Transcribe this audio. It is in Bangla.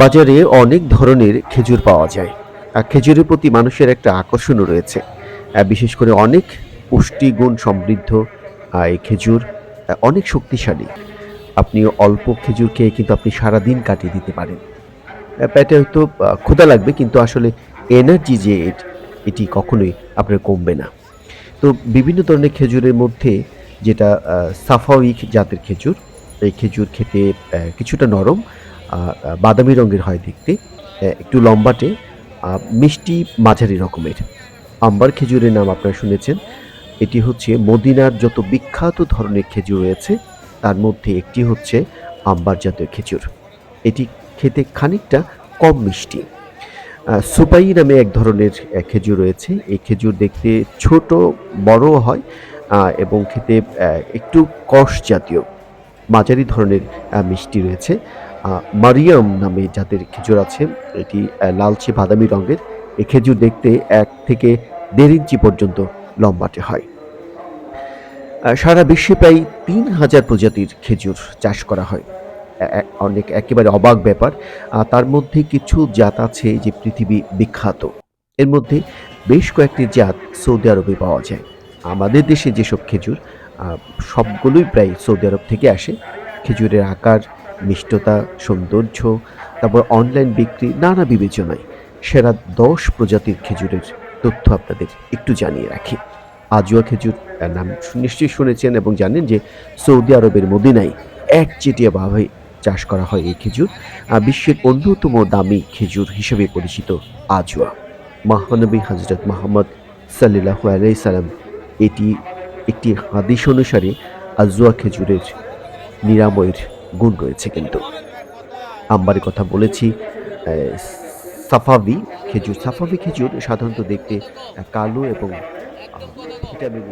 বাজারে অনেক ধরনের খেজুর পাওয়া যায়। আর খেজুরের প্রতি মানুষের একটা আকর্ষণও রয়েছে। বিশেষ করে অনেক পুষ্টিগুণ সমৃদ্ধ এই খেজুর অনেক শক্তিশালী। আপনি অল্প খেজুর খেয়ে কিন্তু আপনি সারাদিন কাটিয়ে দিতে পারেন। পেটে হয়তো ক্ষুধা লাগবে, কিন্তু আসলে এনার্জি যে এটি কখনোই আপনার কমবে না। তো বিভিন্ন ধরনের খেজুরের মধ্যে যেটা সাফাউইক জাতের খেজুর, এই খেজুর খেতে কিছুটা নরম বাদামি রঙের হয় দেখতে। একটু লম্বাটে মিষ্টি মাঝারি রকমের। আম্বার খেজুরের নাম আপনারা শুনেছেন। এটি হচ্ছে মদিনার যত বিখ্যাত ধরনের খেজুর রয়েছে, তার মধ্যে একটি হচ্ছে আম্বার জাতীয় খেজুর। এটি খেতে খানিকটা কম মিষ্টি। সুপাই নামে এক ধরনের খেজুর রয়েছে। এই খেজুর দেখতে ছোট বড় হয় এবং খেতে একটু কষ জাতীয়, মাঝারি ধরনের মিষ্টি রয়েছে। মারিয়াম নামে যাদের খেজুর আছে। এটি লালচে বাদামি রঙের। এই খেজুর দেখতে এক থেকে দেড় ইঞ্চি পর্যন্ত লম্বাটে হয়। সারা বিশ্বে প্রায় তিন হাজার প্রজাতির খেজুর চাষ করা হয়। অনেক, একেবারে অবাক ব্যাপার। তার মধ্যে কিছু জাত আছে যে পৃথিবী বিখ্যাত। এর মধ্যে বেশ কয়েকটি জাত সৌদি আরবে পাওয়া যায়। আমাদের দেশে যেসব খেজুর সবগুলোই প্রায় সৌদি আরব থেকে আসে। খেজুরের আকার মিষ্টতা, সৌন্দর্য, তারপর অনলাইন বিক্রি, নানা বিবেচনায়। সেরা দশ প্রজাতির খেজুরের তথ্য আপনাদের একটু জানিয়ে রাখি। আজুয়া খেজুর নাম নিশ্চয়ই শুনেছেন এবং জানেন যে সৌদি আরবের মদিনায় একচেটিয়াভাবে চাষ করা হয় এই খেজুর বিশ্বের অন্যতম দামি খেজুর হিসেবে পরিচিত আজুয়া। মহানবী হজরত মোহাম্মদ সাল্লাহ আলাইসাল্লাম এটি একটি হাদিস অনুসারে আজুয়া খেজুরের নিরাময়ের গুণ রয়েছে কিন্তু। আম্বারের কথা বলেছি সাফাভি খেজুর। সাফাভি খেজুর সাধারণত দেখতে কালো এবং ভিটামিন